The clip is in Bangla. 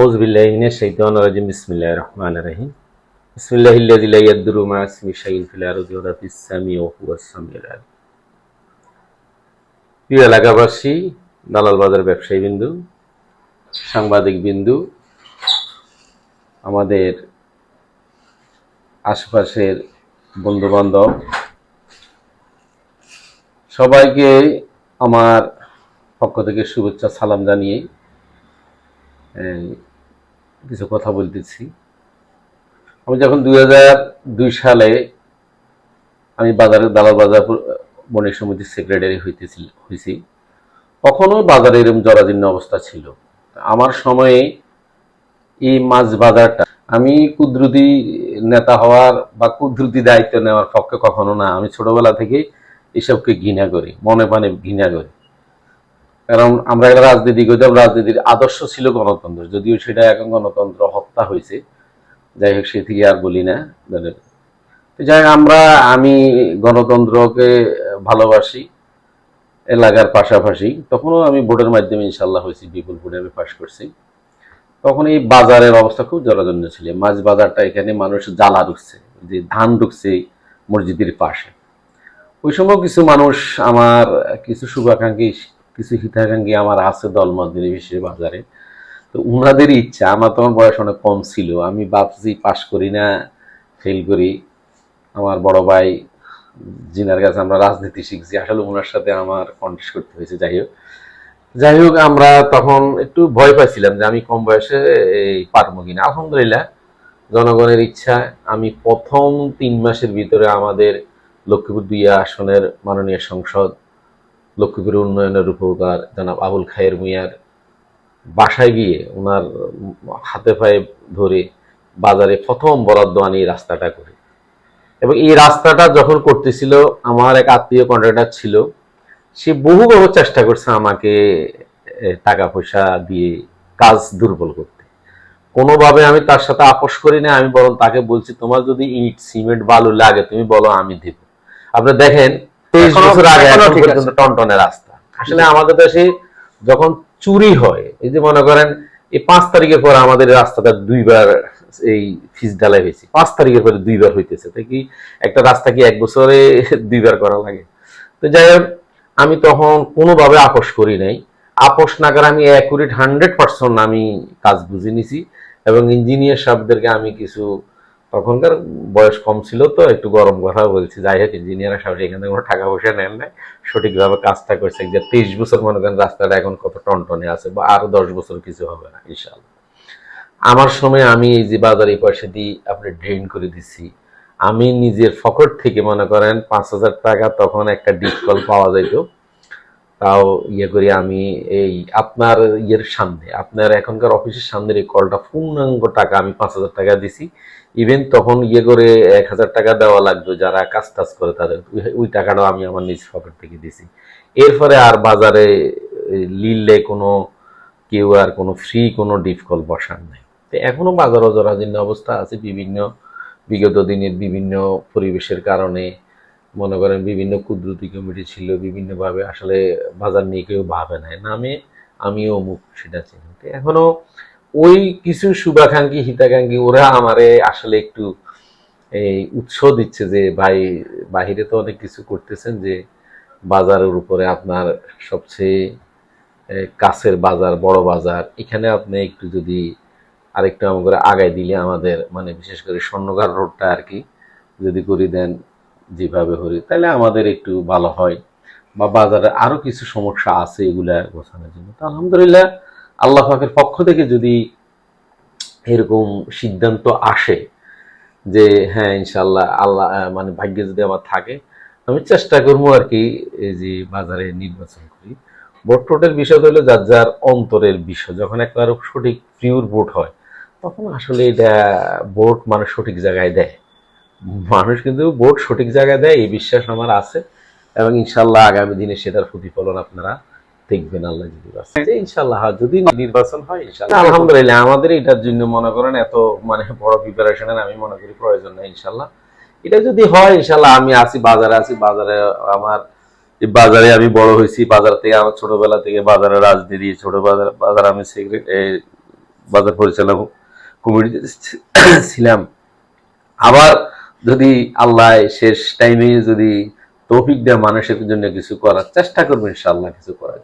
আউজবিল্লাহিনের শৈতান রাজিম। বিসমিল্লাহ রহমান রাহিম। বিসমিল্লাহ ইল্লাযী প্রিয় এলাকাবাসী, দালাল বাজার ব্যবসায়ী বিন্দু, সাংবাদিক বিন্দু, আমাদের আশপাশের বন্ধুবান্ধব, সবাইকে আমার পক্ষ থেকে শুভেচ্ছা, সালাম জানিয়ে কিছু কথা বলতেছি। আমি যখন দুই সালে আমি বাজারের দালাল বাজার বণিক সমিতির সেক্রেটারি হইতেছিল হয়েছি কখনো বাজারে এরকম জরাজীর্ণ অবস্থা ছিল। আমার সময়ে এই মাছ বাজারটা, আমি কুদরতি নেতা হওয়ার বা কুদরতি দায়িত্ব নেওয়ার পক্ষে কখনো না। আমি ছোটবেলা থেকে এসবকে ঘৃণা করি, মনে প্রাণে ঘৃণা করি। কারণ আমরা রাজনীতি করতাম রাজনীতির আদর্শ ছিল গণতন্ত্র, যদিও সেটা এখন গণতন্ত্র হত্যা হয়েছে। যাই হোক, সে থেকে আর বলি না যাই আমরা, আমি গণতন্ত্রকে ভালোবাসি, এলাকার পাশাপাশি, তখনও আমি ভোটের মাধ্যমে ইনশাল্লাহ হয়েছি, বিপুল ভোটে আমি পাশ করছি। তখন এই বাজারের অবস্থা খুব জরাজন্য ছিল, মাছ বাজারটা এখানে মানুষ জ্বালা ঢুকছে যে ধান ঢুকছে মসজিদের পাশে। ওই সময় কিছু মানুষ আমার কিছু শুভাকাঙ্ক্ষী কিছু হিতাকাঙ্ক্ষী আমার আছে দলমত নির্বিশেষে বাজারে। তো উনাদের ইচ্ছা, আমার তখন বয়স অনেক কম ছিল, আমি ভাবছি পাশ করি না ফেল করি। আমার বড় ভাই, জিনার কাছে আমরা রাজনীতি শিখছি, আসলে ওনার সাথে আমার কন্টেস্ট করতে হয়েছে, যাই হোক। যাই হোক, আমরা তখন একটু ভয় পাইছিলাম যে আমি কম বয়সে এই পারব কিনা। আলহামদুলিল্লাহ, জনগণের ইচ্ছা, আমি প্রথম তিন মাসের ভিতরে আমাদের লক্ষ্মীপুর দুই আসনের মাননীয় সংসদ লক্ষ্মীপুর উন্নয়নের রূপকার জনাব আবুল খায়ের মুয়ার বাসায় গিয়ে ওনার হাতে পায়ে ধরে বাজারে প্রথম বরাদ্দ আনি রাস্তাটা করে। এবং এই রাস্তাটা যখন করতেছিল, আমার এক আত্মীয় কন্ট্রাক্টর ছিল, সে বহুভাবে চেষ্টা করছে আমাকে টাকা পয়সা দিয়ে কাজ দুর্বল করতে। কোনোভাবে আমি তার সাথে আপোষ করি না আমি বরং তাকে বলছি, তোমার যদি ইট, সিমেন্ট, বালু লাগে, তুমি বলো আমি দিব। আপনি দেখেন তেইশ বছর আগে এখনও পর্যন্ত টনটনে রাস্তা। আসলে আমাদের দেশে যখন চুরি হয় এই যে মনে করেন এই পাঁচ তারিখের পর আমাদের রাস্তাটা দুইবার এই ঢালাই হয়েছে। পাঁচ তারিখের পরে দুইবার হইতেছে। তাই কি একটা রাস্তা কি এক বছরে দুইবার করা লাগে? তো যাই হোক আমি তখন কোনোভাবে আপোষ করি নাই। আপোষ না করে আমি অ্যাকুরেট হান্ড্রেড পার্সেন্ট আমি কাজ বুঝে নিছি এবং ইঞ্জিনিয়ার সাহেবদেরকে আমি কিছু তখনকার বয়স কম ছিল তো, একটু গরম কথা বলছি। যাই হোক ইঞ্জিনিয়ার সাহেব এখান কোনো টাকা পয়সা নেন নাই। সঠিকভাবে কাজটা করছে। যে তেইশ বছর মনে করেন রাস্তাটা এখন কত টনটনে আছে, বা আরও দশ বছর কিছু হবে না ইনশাল্লাহ আমার সময় আমি এই যে বাজারে এই পয়সা দিয়ে আপনি ড্রেন করে দিছি। আমি নিজের ফকট থেকে মনে করেন পাঁচ হাজার টাকা তখন একটা ডিপ কল পাওয়া যাইত। তাও ইয়ে করি আমি এই আপনার ইয়ের সামনে, আপনার এখনকার অফিসের সামনের এই কলটা পূর্ণাঙ্গ টাকা আমি পাঁচ হাজার টাকা দিছি। ইভেন তখন ইয়ে করে এক হাজার টাকা দেওয়া লাগতো যারা কাজ টাজ করে তাদের, ওই- টাকাটাও আমি আমার নিজ পকেট থেকে দিছি। এরপরে আর বাজারে লিললে কোনো, কেউ আর কোনো ফ্রি কোনো ডিপ কল বসার নাই। তো এখনও বাজারও জরাজীর্ণ অবস্থা আছে বিভিন্ন, বিগত দিনের বিভিন্ন পরিবেশের কারণে। মনে করেন বিভিন্ন কুদরতি কমিটি ছিল, বিভিন্নভাবে আসলে বাজার নিয়ে কেউ ভাবে নাই। নামে আমিও অমুক সেটা চিনি। এখনও ওই কিছু শুভাকাঙ্ক্ষী, হিতাকাঙ্ক্ষী, ওরা আমারে আসলে একটু এই উৎস দিচ্ছে যে, ভাই, বাহিরে তো অনেক কিছু করতেছেন যে, বাজারের উপরে আপনার সবচেয়ে কাছের বাজার, বড় বাজার, এখানে আপনি একটু যদি আরেকটু আমার করে আগায় দিলে আমাদের মানে বিশেষ করে স্বর্ণকার রোডটা আর কি যদি করে দেন যেভাবে হরি তাহলে আমাদের একটু ভালো হয়। বা বাজারে আরও কিছু সমস্যা আছে এগুলা গোছানোর জন্য। তো আলহামদুলিল্লাহ আল্লাহ পাকের পক্ষ থেকে যদি এরকম সিদ্ধান্ত আসে যে হ্যাঁ ইনশাল্লাহ আল্লাহ মানে ভাগ্যে যদি আমার থাকে, আমি চেষ্টা করব আর কি এই যে বাজারে নির্বাচন করি। ভোট টোটের বিষয় হলো যার যার অন্তরের বিষয়। যখন একবার সঠিক পিওর ভোট হয়, তখন আসলে এটা ভোট মানে সঠিক জায়গায় দেয়। মানুষ কিন্তু ভোট সঠিক জায়গায় দেয় এই বিশ্বাস আমার আছে। এবং ইনশাল্লাহ আগামী দিনে সেটার প্রতিফলন আপনারা দেখবেন আল্লাহ যদি ইনশাল্লাহ হ্যাঁ, যদি নির্বাচন হয় ইনশাল্লাহ। আলহামদুলিল্লাহ আমাদের এটার জন্য মনে করেন এত মানে বড় প্রিপারেশনের আমি মনে করি প্রয়োজন নেই ইনশাল্লাহ। এটা যদি হয় ইনশাল্লাহ আমি আছি বাজারে আছি বাজারে আমার বাজারে আমি বড় হয়েছি বাজার থেকে আমার ছোটবেলা থেকে বাজারে রাজনীতি ছোট বাজার বাজার আমি বাজার পরিচালক কমিটিতে ছিলাম। আবার যদি আল্লাহ শেষ টাইমে যদি তৌফিক দেয় মানুষের জন্য কিছু করার, চেষ্টা করব ইনশাআল্লাহ কিছু করার